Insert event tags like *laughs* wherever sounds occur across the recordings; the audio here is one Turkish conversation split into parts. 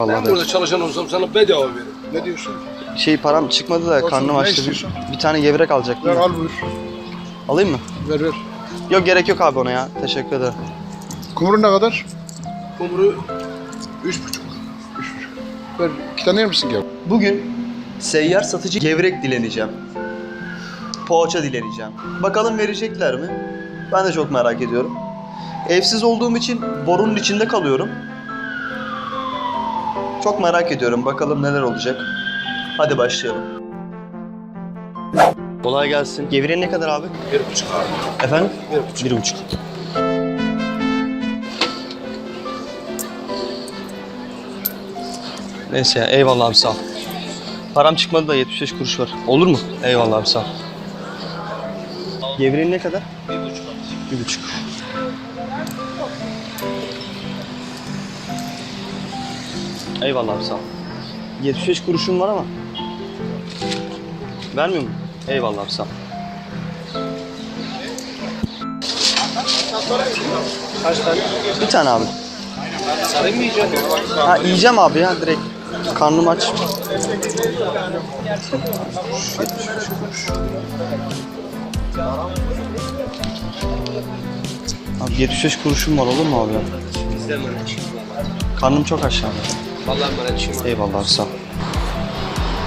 Ben burada çalışan olsam sana bedava veririm. Ne diyorsun? şey param çıkmadı da Olsun, karnım ne açtı. istiyorsun? Bir tane gevrek alacaktım. Ver da. al buyur. Alayım mı? Ver ver. Yok gerek yok abi ona ya. Teşekkür ederim. Kumru ne kadar? Kumru üç buçuk. Üç buçuk. Ver iki tane yer misin gel? Bugün seyyar satıcı gevrek dileneceğim. Poğaça dileneceğim. Bakalım verecekler mi? Ben de çok merak ediyorum. Evsiz olduğum için borunun içinde kalıyorum. Çok merak ediyorum. Bakalım neler olacak. Hadi başlayalım. Kolay gelsin. Gevreğin ne kadar abi? Bir buçuk abi. Efendim? Bir buçuk. Bir buçuk. Neyse ya eyvallah abi sağ ol. Param çıkmadı da 75 kuruş var. Olur mu? Eyvallah abi sağ ol. Gevreğin ne kadar? Bir buçuk. Bir buçuk. Eyvallah abi sağ ol. 75 kuruşum var ama. Vermiyor mu? Eyvallah abi sağ ol. Kaç tane? Bir tane abi. Sarayım mı yiyeceksin? Ha yiyeceğim abi ya direkt. Karnım aç. Abi 75 kuruşum var olur mu abi. Karnım çok aşağıda. Vallahi bana işim var. Eyvallah sağ ol.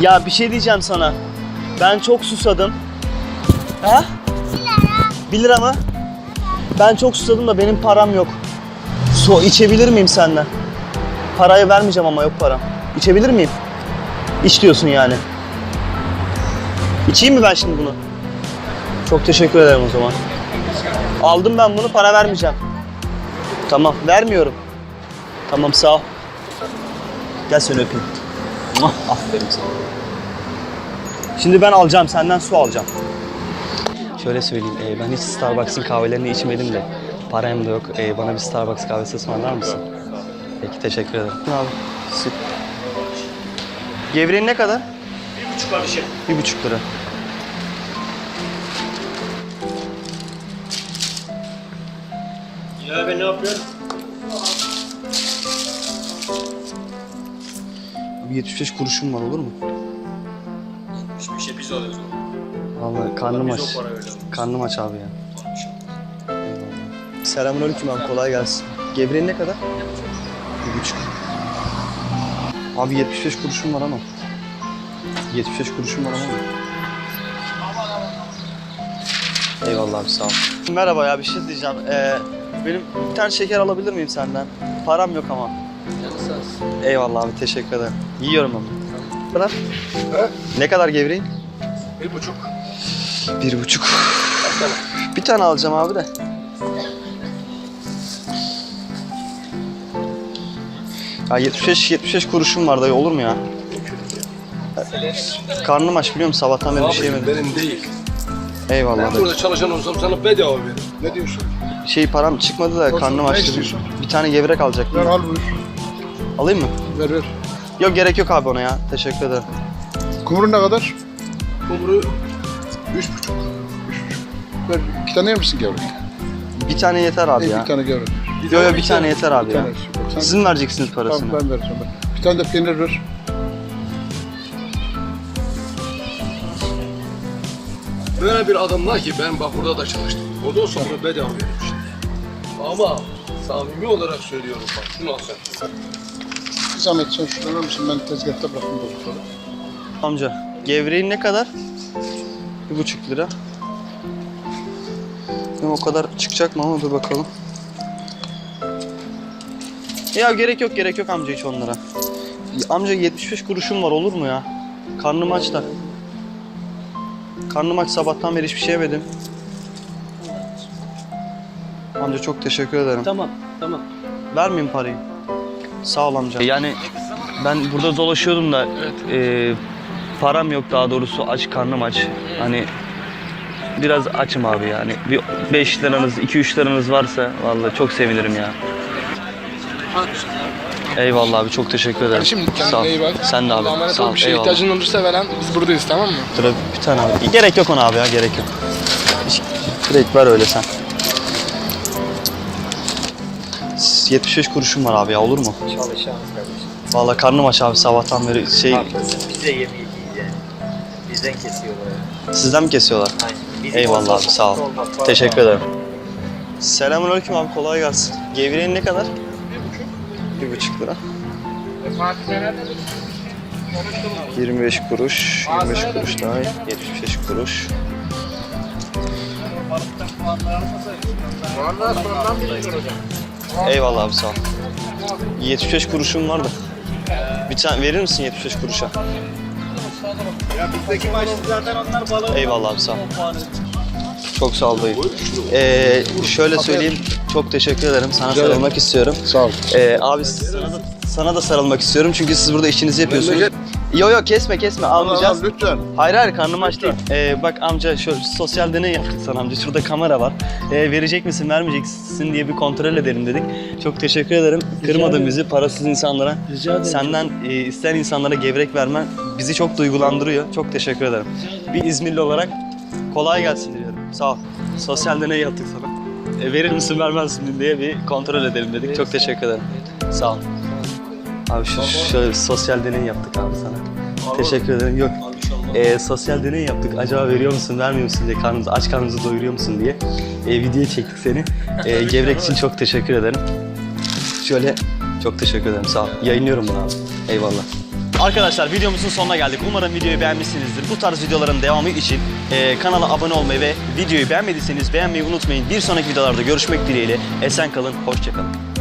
Ya bir şey diyeceğim sana. Ben çok susadım. Ha? 1 lira mı? Ben çok susadım da benim param yok. Su içebilir miyim senden? Parayı vermeyeceğim ama yok param. İçebilir miyim? İç diyorsun yani. İçeyim mi ben şimdi bunu? Çok teşekkür ederim o zaman. Aldım ben bunu para vermeyeceğim. Tamam vermiyorum. Tamam sağ ol. Gel seni öpeyim. Muah, Aferin sana. Şimdi ben alacağım senden su alacağım. Şöyle söyleyeyim, e, ben hiç Starbucks'ın kahvelerini içmedim de param da yok. E, bana bir Starbucks kahvesi ısmarlar mısın? Peki teşekkür ederim. Abi, süt. Gevreğin ne kadar? Bir buçuk kardeşim. Bir buçuk lira. Ya ben ne yapıyorum? Bir 75 kuruşum var olur mu? Hiçbir şey biz alıyoruz. Vallahi karnım aç. Biz o para öyle. Karnım aç abi ya. Selamünaleyküm abi kolay gelsin. Gevreğin ne kadar? Bir buçuk. Abi 75 kuruşum var ama. 75 kuruşum var ama. Eyvallah abi sağ ol. Merhaba ya bir şey diyeceğim. Ee, benim bir tane şeker alabilir miyim senden? Param yok ama. Eyvallah abi teşekkür ederim. Yiyorum ama. Ne kadar? He? Ne kadar gevreğin? Bir buçuk. Bir buçuk. Bir tane alacağım abi de. Ya 75 75 kuruşum var dayı olur mu ya? Karnım aç biliyor musun? Sabahtan beri bir şey yemedim. benim değil. Eyvallah Ben burada çalışan olsam sana bedava veririm. Ne diyorsun? Şey param çıkmadı da Olsun, karnım ne açtı. istiyorsun? Bir tane gevrek alacaktım. Ver al buyur. Alayım mı? Ver ver. Yok gerek yok abi ona ya. Teşekkür ederim. Kumru ne kadar? Kumru üç buçuk. Üç buçuk. Ver iki tane yer misin gevrek? Bir tane yeter abi ya. Bir tane gevrek. Yok yok bir tane yeter abi Bir ya. sen- Sizin vereceksiniz parasını. Tamam ben vereceğim ben. Bir tane de peynir ver. Böyle bir adamlar ki ben bak burada da çalıştım. O da olsa bunu bedava vermiş. Ama samimi olarak söylüyorum bak şunu al sen. Zahmet sen şunu verir misin? Ben tezgahta bıraktım bozukları. Amca gevreğin ne kadar? Bir buçuk lira. Ya o kadar çıkacak mı ama dur bakalım. Ya gerek yok gerek yok amca hiç onlara. Ya Amca 75 kuruşum var olur mu ya? Karnım aç da. Karnım aç sabahtan beri hiçbir şey yemedim. Amca çok teşekkür ederim. Tamam, tamam. Vermeyeyim parayı. Sağ ol amca. Yani ben burada dolaşıyordum da e, param yok daha doğrusu aç karnım aç. Hani biraz açım abi yani. Bir 5 liranız, 2-3 liranız varsa vallahi çok sevinirim ya. Eyvallah abi çok teşekkür ederim. Kardeşim Sağ ol. Sen de abi. Sağ ol. Bir şey Eyvallah. ihtiyacın olursa veren biz buradayız tamam mı? Dur bir tane abi. Gerek yok ona abi ya gerek yok. Direkt ver öyle sen. 75 kuruşum var abi ya olur mu? Çalışacağız kardeşim. Vallahi karnım aç abi sabahtan beri şey Haklısın. Biz de yemeği yiyeceğiz. Bizden kesiyorlar. sizden mi kesiyorlar? Aynen. Bizim Eyvallah abi sağ ol. Teşekkür ederim. Selamünaleyküm abi kolay gelsin. Gevreğin ne kadar? Bir buçuk lira. 25 kuruş, 25 kuruş daha, 75 kuruş. Eyvallah abi sağ ol. 75 kuruşum vardı. Bir tane verir misin 75 kuruşa? Eyvallah abi sağ ol. Çok sağ ol dayı. Ee, şöyle söyleyeyim, çok teşekkür ederim. Sana sarılmak istiyorum. Sağ ol. Ee, abi sana da, sana da sarılmak istiyorum çünkü siz burada işinizi yapıyorsunuz. Memleket- Yo yo kesme kesme almayacağız. Lütfen. Hayır hayır karnım aç değil. Ee, bak amca şu sosyal deney yaptık sana amca. Şurada kamera var. Ee, verecek misin vermeyecek misin diye bir kontrol edelim dedik. Çok teşekkür ederim. Kırmadın bizi parasız insanlara. Senden e, isteyen insanlara gevrek vermen bizi çok duygulandırıyor. Çok teşekkür ederim. Bir İzmirli olarak kolay gelsin diliyorum. Sağ ol. Sosyal deney yaptık sana. E, verir misin vermez misin diye bir kontrol edelim dedik. Çok teşekkür ederim. Sağ ol. Abi şu şöyle sosyal deney yaptık abi sana. Teşekkür ederim. Yok. Ee, sosyal deney yaptık. Acaba veriyor musun, vermiyor musun diye karnımızı, aç karnımızı doyuruyor musun diye. Ee, video çektik seni. Ee, *laughs* gevrek için çok teşekkür ederim. Şöyle çok teşekkür ederim. Sağ ol. Yayınlıyorum bunu abi. Eyvallah. Arkadaşlar videomuzun sonuna geldik. Umarım videoyu beğenmişsinizdir. Bu tarz videoların devamı için e, kanala abone olmayı ve videoyu beğenmediyseniz beğenmeyi unutmayın. Bir sonraki videolarda görüşmek dileğiyle. Esen kalın, hoşça kalın.